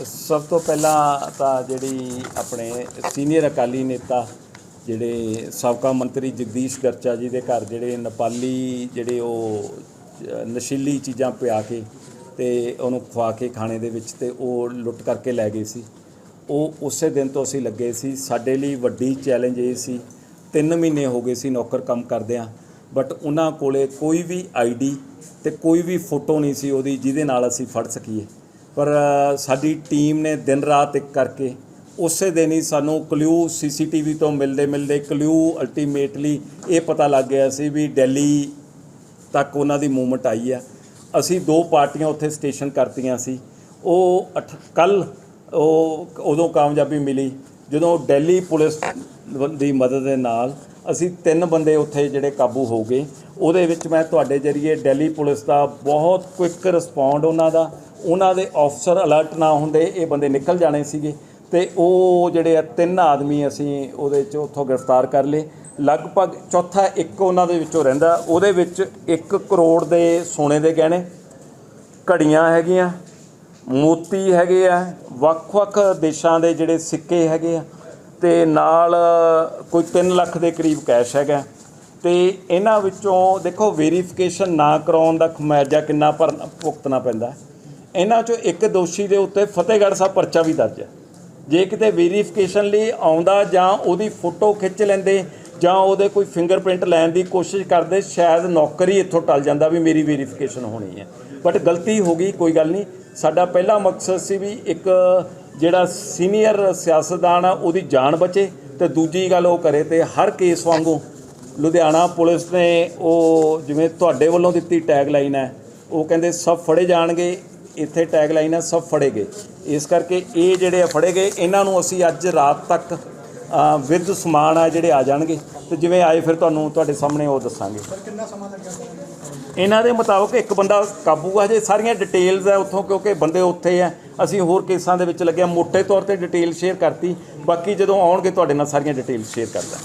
ਸਭ ਤੋਂ ਪਹਿਲਾਂ ਤਾਂ ਜਿਹੜੀ ਆਪਣੇ ਸੀਨੀਅਰ ਅਕਾਲੀ ਨੇਤਾ ਜਿਹੜੇ ਸਾਬਕਾ ਮੰਤਰੀ ਜਗਦੀਸ਼ ਗਰਚਾ ਜੀ ਦੇ ਘਰ ਜਿਹੜੇ ਨੇਪਾਲੀ ਜਿਹੜੇ ਉਹ ਨਸ਼ੀਲੀ ਚੀਜ਼ਾਂ ਪਿਆ ਕੇ ਤੇ ਉਹਨੂੰ ਖਵਾ ਕੇ ਖਾਣੇ ਦੇ ਵਿੱਚ ਤੇ ਉਹ ਲੁੱਟ ਕਰਕੇ ਲੈ ਗਏ ਸੀ। ਉਹ ਉਸੇ ਦਿਨ ਤੋਂ ਅਸੀਂ ਲੱਗੇ ਸੀ। ਸਾਡੇ ਲਈ ਵੱਡੀ ਚੈਲੰਜ ਇਹ ਸੀ। 3 ਮਹੀਨੇ ਹੋ ਗਏ ਸੀ ਨੌਕਰ ਕੰਮ ਕਰਦਿਆਂ, ਬਟ ਉਹਨਾਂ ਕੋਲੇ ਕੋਈ ਵੀ ਆਈਡੀ ਤੇ ਕੋਈ ਵੀ ਫੋਟੋ ਨਹੀਂ ਸੀ ਉਹਦੀ ਜਿਹਦੇ ਨਾਲ ਅਸੀਂ ਫੜ ਸਕੀਏ। ਪਰ ਸਾਡੀ ਟੀਮ ਨੇ ਦਿਨ ਰਾਤ ਇੱਕ ਕਰਕੇ ਉਸੇ ਦਿਨ ਹੀ ਸਾਨੂੰ ਕਲੂ ਸੀਸੀਟੀਵੀ ਤੋਂ ਮਿਲਦੇ ਮਿਲਦੇ ਕਲੂ ਅਲਟੀਮੇਟਲੀ ਇਹ ਪਤਾ ਲੱਗ ਗਿਆ ਸੀ ਵੀ ਦਿੱਲੀ ਤੱਕ ਉਹਨਾਂ ਦੀ ਮੂਵਮੈਂਟ ਆਈ ਆ। ਅਸੀਂ ਦੋ ਪਾਰਟੀਆਂ ਉੱਥੇ ਸਟੇਸ਼ਨ ਕਰਤੀਆਂ ਸੀ। ਉਹ ਕੱਲ ਉਹ ਉਦੋਂ ਕਾਮਯਾਬੀ ਮਿਲੀ। ਜਦੋਂ ਦਿੱਲੀ ਪੁਲਿਸ ਦੀ ਮਦਦ ਦੇ ਨਾਲ ਅਸੀਂ ਤਿੰਨ ਬੰਦੇ ਉੱਥੇ ਜਿਹੜੇ ਕਾਬੂ ਹੋ ਗਏ। ਉਹਦੇ ਵਿੱਚ ਮੈਂ ਤੁਹਾਡੇ ਜਰੀਏ ਦਿੱਲੀ ਪੁਲਿਸ ਦਾ ਬਹੁਤ ਕੁਇਕ ਰਿਸਪੌਂਡ ਉਹਨਾਂ ਦਾ। ਉਹਨਾਂ ਦੇ ਅਫਸਰ ਅਲਰਟ ਨਾ ਹੁੰਦੇ, ਇਹ ਬੰਦੇ ਨਿਕਲ ਜਾਣੇ ਸੀਗੇ। ਤੇ ਉਹ ਜਿਹੜੇ ਆ, ਤਿੰਨ ਆਦਮੀ ਅਸੀਂ ਉਹਦੇ ਚ ਉੱਥੋਂ ਗ੍ਰਿਫਤਾਰ ਕਰ ਲਏ। ਲਗਭਗ ਚੌਥਾ ਇੱਕ ਉਹਨਾਂ ਦੇ ਵਿੱਚੋਂ ਰਹਿੰਦਾ। ਉਹਦੇ ਵਿੱਚ 1 ਕਰੋੜ ਦੇ ਸੋਨੇ ਦੇ ਗਹਿਣੇ, ਘੜੀਆਂ ਹੈਗੀਆਂ, ਮੋਤੀ ਹੈਗੇ ਆ, ਵੱਖ-ਵੱਖ ਦੇਸ਼ਾਂ ਦੇ ਜਿਹੜੇ ਸਿੱਕੇ ਹੈਗੇ ਆ। ਤੇ ਨਾਲ ਕੋਈ 3 ਲੱਖ ਦੇ ਕਰੀਬ ਕੈਸ਼ ਹੈਗਾ। ਤੇ ਇਹਨਾਂ ਵਿੱਚੋਂ ਦੇਖੋ ਵੈਰੀਫਿਕੇਸ਼ਨ ਨਾ ਕਰਾਉਣ ਦਾ ਖਮਿਆਜਾ ਕਿੰਨਾ ਭਰਨਾ ਭੁਗਤਣਾ ਪੈਂਦਾ। ਇਹਨਾਂ ਚੋਂ ਇੱਕ ਦੋਸ਼ੀ ਦੇ ਉੱਤੇ ਫਤਿਹਗੜ੍ਹ ਸਾਹਿਬ ਪਰਚਾ ਵੀ ਦਰਜ ਹੈ। ਜੇ ਕਿਤੇ ਵੈਰੀਫਿਕੇਸ਼ਨ ਲਈ ਆਉਂਦਾ ਜਾਂ ਉਹਦੀ ਫੋਟੋ ਖਿੱਚ ਲੈਂਦੇ ਜਾਂ ਉਹਦੇ ਕੋਈ ਫਿੰਗਰਪ੍ਰਿੰਟ ਲੈਣ ਦੀ ਕੋਸ਼ਿਸ਼ ਕਰਦੇ, ਸ਼ਾਇਦ ਨੌਕਰੀ ਇੱਥੋਂ ਟਲ ਜਾਂਦਾ ਵੀ ਮੇਰੀ ਵੈਰੀਫਿਕੇਸ਼ਨ ਹੋਣੀ ਹੈ। ਬਟ ਗਲਤੀ ਹੋ ਗਈ, ਕੋਈ ਗੱਲ ਨਹੀਂ। ਸਾਡਾ ਪਹਿਲਾ ਮਕਸਦ ਸੀ ਵੀ ਇੱਕ ਜਿਹੜਾ ਸੀਨੀਅਰ ਸਿਆਸਤਦਾਨ ਆ, ਉਹਦੀ ਜਾਨ ਬਚੇ ਤੇ ਦੂਜੀ ਗੱਲ ਉਹ ਕਰੇ ਤੇ ਹਰ ਕੇਸ ਵਾਂਗੂ ਲੁਧਿਆਣਾ ਪੁਲਿਸ ਨੇ ਉਹ ਜਿਵੇਂ ਤੁਹਾਡੇ ਵੱਲੋਂ ਦਿੱਤੀ ਟੈਗ ਲਾਈਨ ਹੈ ਉਹ ਕਹਿੰਦੇ ਸਭ ਫੜੇ ਜਾਣਗੇ ਇੱਥੇ ਟੈਗ ਲਾਈਨ ਹੈ ਸਭ ਫੜੇ ਗਏ। ਇਸ ਕਰਕੇ ਇਹ ਜਿਹੜੇ ਆ ਫੜੇ ਗਏ ਇਹਨਾਂ ਨੂੰ ਅਸੀਂ ਅੱਜ ਰਾਤ ਤੱਕ ਵਿਦ ਸਮਾਨ ਆ ਜਿਹੜੇ ਆ ਜਾਣਗੇ। ਤੇ ਜਿਵੇਂ ਆਏ ਫਿਰ ਤੁਹਾਨੂੰ ਤੁਹਾਡੇ ਸਾਹਮਣੇ ਉਹ ਦੱਸਾਂਗੇ। ਇਹਨਾਂ ਦੇ ਮੁਤਾਬਕ ਇੱਕ ਬੰਦਾ ਕਾਬੂ ਆ ਜੇ ਸਾਰੀਆਂ ਡਿਟੇਲਸ ਹੈ ਉੱਥੋਂ ਕਿਉਂਕਿ ਬੰਦੇ ਉੱਥੇ ਆ। ਅਸੀਂ ਹੋਰ ਕੇਸਾਂ ਦੇ ਵਿੱਚ ਲੱਗੇ ਹਾਂ। ਮੋٹے ਤੌਰ ਤੇ ਡਿਟੇਲ ਸ਼ੇਅਰ ਕਰਤੀ। ਬਾਕੀ ਜਦੋਂ ਆਉਣਗੇ ਤੁਹਾਡੇ ਨਾਲ ਸਾਰੀਆਂ ਡਿਟੇਲ ਸ਼ੇਅਰ ਕਰਦਾ।